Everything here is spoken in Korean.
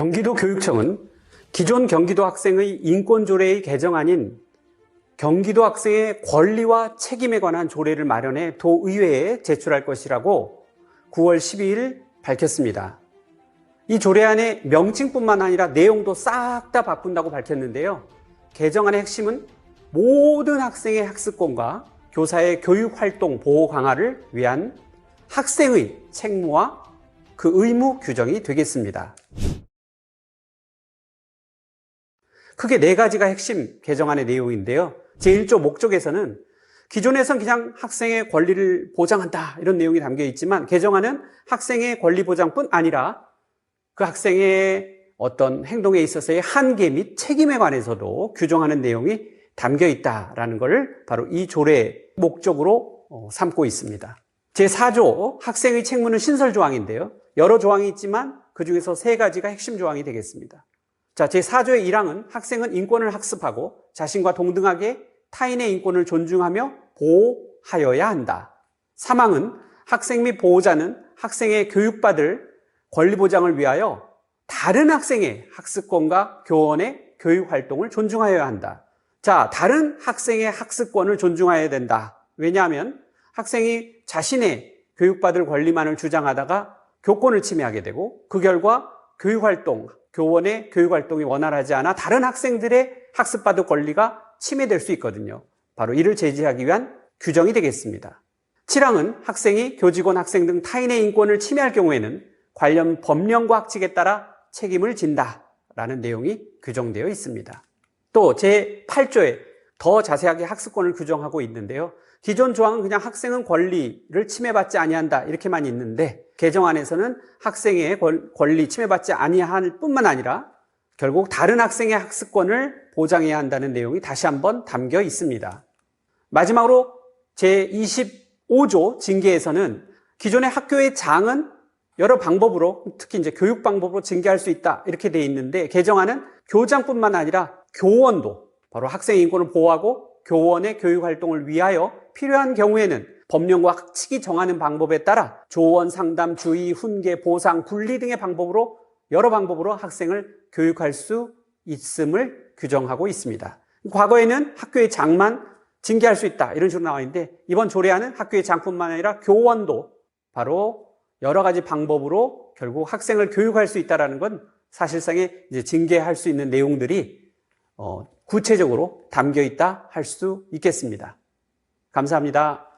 경기도 교육청은 기존 경기도 학생의 인권 조례의 개정안인 경기도 학생의 권리와 책임에 관한 조례를 마련해 도의회에 제출할 것이라고 9월 12일 밝혔습니다. 이 조례안의 명칭뿐만 아니라 내용도 싹 다 바꾼다고 밝혔는데요. 개정안의 핵심은 모든 학생의 학습권과 교사의 교육활동 보호 강화를 위한 학생의 책무와 그 의무 규정이 되겠습니다. 크게 네 가지가 핵심 개정안의 내용인데요. 제1조 목적에서는 기존에선 그냥 학생의 권리를 보장한다 이런 내용이 담겨 있지만 개정안은 학생의 권리 보장뿐 아니라 그 학생의 어떤 행동에 있어서의 한계 및 책임에 관해서도 규정하는 내용이 담겨 있다라는 것을 바로 이 조례 목적으로 어, 삼고 있습니다. 제4조 학생의 책무는 신설 조항인데요. 여러 조항이 있지만 그 중에서 세 가지가 핵심 조항이 되겠습니다. 자, 제4조의 1항은 학생은 인권을 학습하고 자신과 동등하게 타인의 인권을 존중하며 보호하여야 한다. 3항은 학생 및 보호자는 학생의 교육받을 권리 보장을 위하여 다른 학생의 학습권과 교원의 교육 활동을 존중하여야 한다. 자, 다른 학생의 학습권을 존중해야 된다. 왜냐하면 학생이 자신의 교육받을 권리만을 주장하다가 교권을 침해하게 되고 그 결과 교육활동, 교원의 교육 활동이 원활하지 않아 다른 학생들의 학습받을 권리가 침해될 수 있거든요. 바로 이를 제지하기 위한 규정이 되겠습니다. 7항은 학생이 교직원, 학생 등 타인의 인권을 침해할 경우에는 관련 법령과 학칙에 따라 책임을 진다라는 내용이 규정되어 있습니다. 또 제8조에 더 자세하게 학습권을 규정하고 있는데요. 기존 조항은 그냥 학생은 권리를 침해받지 아니한다 이렇게만 있는데 개정안에서는 학생의 권리 침해받지 아니할 뿐만 아니라 결국 다른 학생의 학습권을 보장해야 한다는 내용이 다시 한번 담겨 있습니다. 마지막으로 제25조 징계에서는 기존의 학교의 장은 여러 방법으로 특히 이제 교육 방법으로 징계할 수 있다 이렇게 돼 있는데 개정안은 교장뿐만 아니라 교원도 바로 학생 인권을 보호하고 교원의 교육 활동을 위하여 필요한 경우에는 법령과 학칙이 정하는 방법에 따라 조언, 상담, 주의, 훈계, 보상, 분리 등의 방법으로 여러 방법으로 학생을 교육할 수 있음을 규정하고 있습니다. 과거에는 학교의 장만 징계할 수 있다 이런 식으로 나와 있는데 이번 조례안은 학교의 장뿐만 아니라 교원도 바로 여러 가지 방법으로 결국 학생을 교육할 수 있다는 건 사실상의 이제 징계할 수 있는 내용들이 어, 구체적으로 담겨 있다 할 수 있겠습니다. 감사합니다.